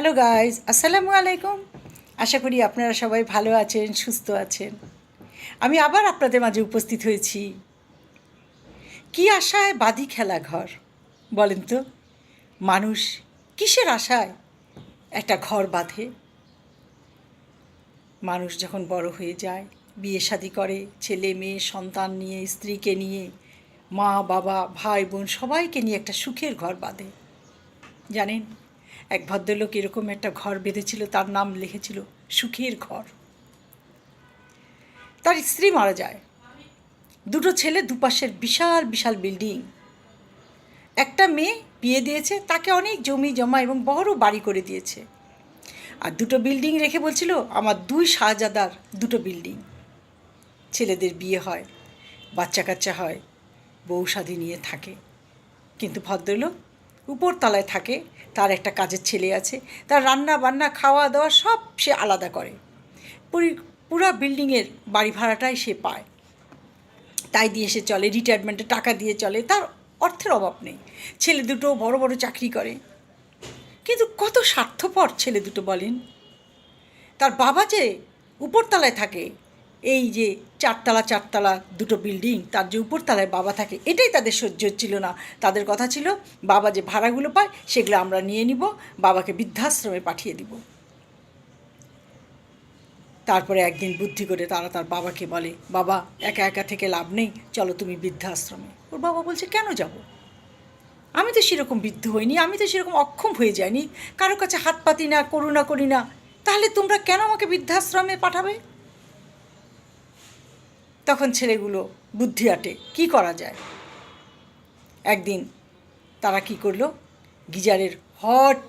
Hello guys আসসালামু আলাইকুম আশা করি আপনারা সবাই ভালো আছেন, সুস্থ আছেন। আমি আবার আপনাদের মাঝে উপস্থিত হয়েছি। কি আশায় বাদি খেলা ঘর? বলেন তো। মানুষ কিসের আশায় একটা ঘর বাঁধে? মানুষ যখন বড় হয়ে যায়, বিয়ে শাদি করে, ছেলে, মেয়ে, সন্তান নিয়ে, স্ত্রীকে নিয়ে, মা, বাবা, ভাই, বোন সবাইকে নিয়ে একটা সুখের ঘর বাঁধে। জানেন এক ভদ্রলোক এরকম একটা ঘর বেঁধেছিল, তার নাম লিখেছিল সুখের ঘর। তার স্ত্রী মারা যায়। দুটো ছেলে দুপাশের বিশাল বিশাল বিল্ডিং। একটা মেয়ে বিয়ে দিয়েছে, তাকে অনেক জমি, জমা এবং বড় বাড়ি করে দিয়েছে। আর দুটো বিল্ডিং রেখে বলছিল, আমার দুই শাহজাদার দুটো বিল্ডিং। ছেলেদের বিয়ে হয় বাচ্চা কাচ্চা হয়, বউ শাদী নিয়ে থাকে। কিন্তু ভদ্রলোক উপরতলায় থাকে, তার একটা কাজের ছেলে আছে, তার রান্না বান্না, খাওয়া দাওয়া সব সে আলাদা করে। পুরি, পুরা বিল্ডিংয়ের বাড়ি ভাড়াটাই সে পায়। তাই দিয়ে সে চলে রিটায়ারমেন্টে টাকা দিয়ে চলে, তার অর্থের অভাব নেই। ছেলে দুটো বড় বড় চাকরি করে। কিন্তু কত স্বার্থপর ছেলে দুটো বলেন। তার বাবা যে উপরতলায় থাকে এই যে চারতলা চারতলা দুটো বিল্ডিং তার যে উপরতলায় বাবা থাকে, এটাই তাদের সহ্য হচ্ছিল না। তাদের কথা ছিল, বাবা যে ভাড়াগুলো পায়, সেগুলো আমরা নিয়ে নিব, বাবাকে বৃদ্ধাশ্রমে পাঠিয়ে দিব। তারপরে একদিন বুদ্ধি করে তারা তার বাবাকে বলে, বাবা, একা একা থেকে লাভ নেই, চলো তুমি বৃদ্ধাশ্রমে। ওর বাবা বলছে, কেন যাব? আমি তো সেরকম বৃদ্ধ হইনি, আমি তো সেরকম অক্ষম হয়ে যাইনি। কারও কাছে হাত পাতি না, করুণা করি না। তাহলে তোমরা কেন আমাকে বৃদ্ধাশ্রমে পাঠাবে? তখন ছেলেগুলো বুদ্ধি আটে, কী করা যায়? একদিন তারা কি করল? গিজারের হট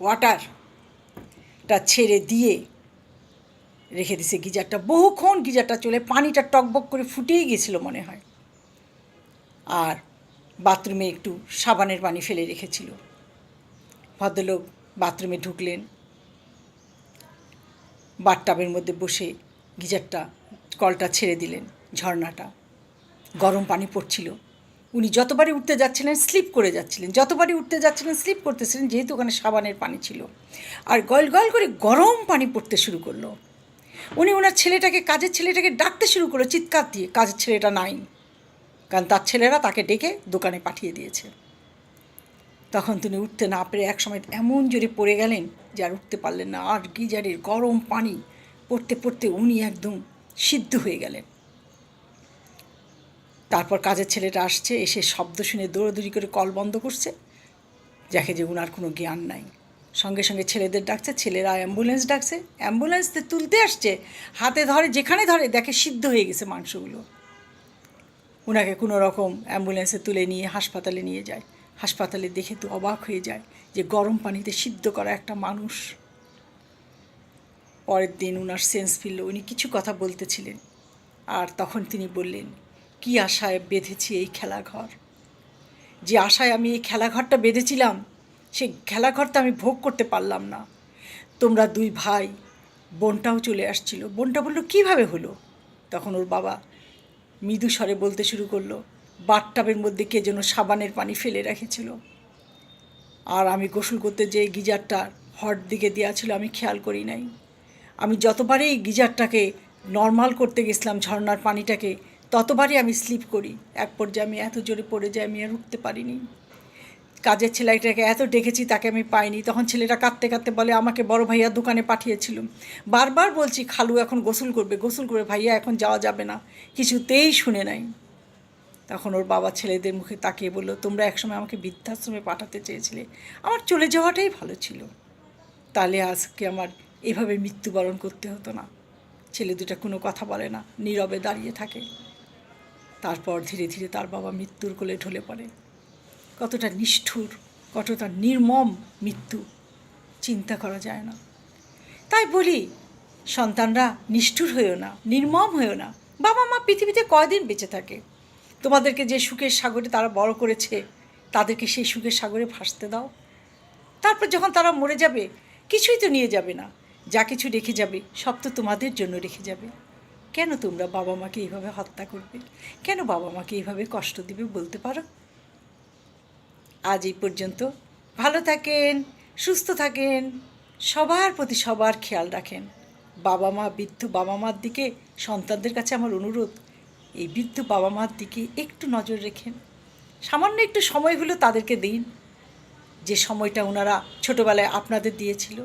ওয়াটারটা ছেড়ে দিয়ে রেখে দিছে। গিজারটা বহুক্ষণ গিজারটা চলে পানিটা টকবক করে ফুটেই গেছিল মনে হয়। আর বাথরুমে একটু সাবানের পানি ফেলে রেখেছিল। ভদ্রলোক বাথরুমে ঢুকলেন। বাথটাবের মধ্যে বসে গিজারটা, কলটা ছেড়ে দিলেন। ঝর্ণাটা। গরম পানি পড়ছিল। উনি যতবারই উঠতে যাচ্ছিলেন, স্লিপ করে যাচ্ছিলেন। যতবারই উঠতে যাচ্ছিলেন, স্লিপ করতেছিলেন, যেহেতু ওখানে সাবানের পানি ছিল। আর গল গল করে গরম পানি পড়তে শুরু করল। উনি ওনার ছেলেটাকে, কাজের ছেলেটাকে ডাকতে শুরু করল, চিৎকার দিয়ে, কাজের ছেলেটা নাই। কারণ তার ছেলেরা তাকে ডেকে দোকানে পাঠিয়ে দিয়েছে। তখন তিনি উঠতে না পেরে একসময় এমন জোরে পড়ে গেলেন যে আর উঠতে পারলেন না। আর গিজারের গরম পানি পড়তে পড়তে উনি একদম সিদ্ধ হয়ে গেলেন। তারপর কাজের ছেলেটা আসছে, এসে শব্দ শুনে দৌড়াদৌড়ি করে কল বন্ধ করছে। দেখে যে উনার কোনো জ্ঞান নাই। সঙ্গে সঙ্গে ছেলেদের ডাকছে, ছেলেরা অ্যাম্বুলেন্স ডাকছে। অ্যাম্বুলেন্সতে তুলতে আসছে, হাতে ধরে, যেখানে ধরে, দেখে সিদ্ধ হয়ে গেছে মাংসগুলো। ওনাকে কোনো রকম অ্যাম্বুলেন্সে তুলে নিয়ে হাসপাতালে নিয়ে যায়। হাসপাতালে দেখে তো অবাক হয়ে যায় যে গরম পানিতে সিদ্ধ করা একটা মানুষ। পরের দিন ওনার সেন্স ফিরল উনি কিছু কথা বলতেছিলেন। আর তখন তিনি বললেন কি আশায় বেঁধেছি এই খেলাঘর? যে আশায় আমি এই খেলাঘরটা বেঁধেছিলাম, সেই খেলাঘরটা আমি ভোগ করতে পারলাম না। তোমরা দুই ভাই, বোনটাও চলে আসছিল। বোনটা বলল, কীভাবে হলো? তখন ওর বাবা মৃদু স্বরে বলতে শুরু করল বাথটাবের মধ্যে কে যেন সাবানের পানি ফেলে রেখেছিল। আর আমি গোসল করতে যে গিজারটা হট দিকে দেওয়া ছিল, আমি খেয়াল করি নাই। আমি যতবারই গিজারটাকে নর্মাল করতে গেছিলাম ঝর্নার পানিটাকে ততবারই আমি স্লিপ করি। এক পর্যায়ে আমি এত জোরে পড়ে যাই, আমি আর উঠতে পারিনি। কাজের ছেলেটাকে এত ডেকেছি, তাকে আমি পাইনি। তখন ছেলেটা কাঁদতে কাঁদতে বলে, আমাকে বড় ভাইয়া দোকানে পাঠিয়েছিলাম বারবার বলছি, খালু এখন গোসল করবে গোসল করবে, ভাইয়া এখন যাওয়া যাবে না। কিছুতেই শুনে নাই। তখন ওর বাবা ছেলেদের মুখে তাকিয়ে বলল, তোমরা একসময় আমাকে বৃদ্ধাশ্রমে পাঠাতে চেয়েছিলে। আমার চলে যাওয়াটাই ভালো ছিল। তাহলে আজকে আমার এভাবে মৃত্যুবরণ করতে হতো না। ছেলে দুটা কোনো কথা বলে না, নীরবে দাঁড়িয়ে থাকে। তারপর ধীরে ধীরে তার বাবা মৃত্যুর কোলে ঢলে পড়ে। কতটা নিষ্ঠুর, কতটা নির্মম মৃত্যু, চিন্তা করা যায় না। তাই বলি, সন্তানরা নিষ্ঠুর হয়েও না, নির্মম হয়েও না। বাবা মা পৃথিবীতে কয়দিন বেঁচে থাকে? তোমাদেরকে যে সুখের সাগরে তারা বড় করেছে, তাদেরকে সেই সুখের সাগরে ভাসতে দাও। তারপর যখন তারা মরে যাবে, কিছুই তো নিয়ে যাবে না। যা কিছু রেখে যাবে, সব তো তোমাদের জন্য রেখে যাবে। কেন তোমরা বাবা মাকে এইভাবে হত্যা করবে? কেন বাবা মাকে এইভাবে কষ্ট দিবে বলতে পারো? আজ এই পর্যন্ত। ভালো থাকেন, সুস্থ থাকেন, সবার প্রতি সবার খেয়াল রাখেন। বাবা মা, বৃদ্ধ বাবা মার দিকে সন্তানদের কাছে আমার অনুরোধ, এই বৃদ্ধ বাবা মার দিকে একটু নজর রেখেন। সামান্য একটু সময় হলেও তাদেরকে দিন। যে সময়টা ওনারা ছোটোবেলায় আপনাদের দিয়েছিল।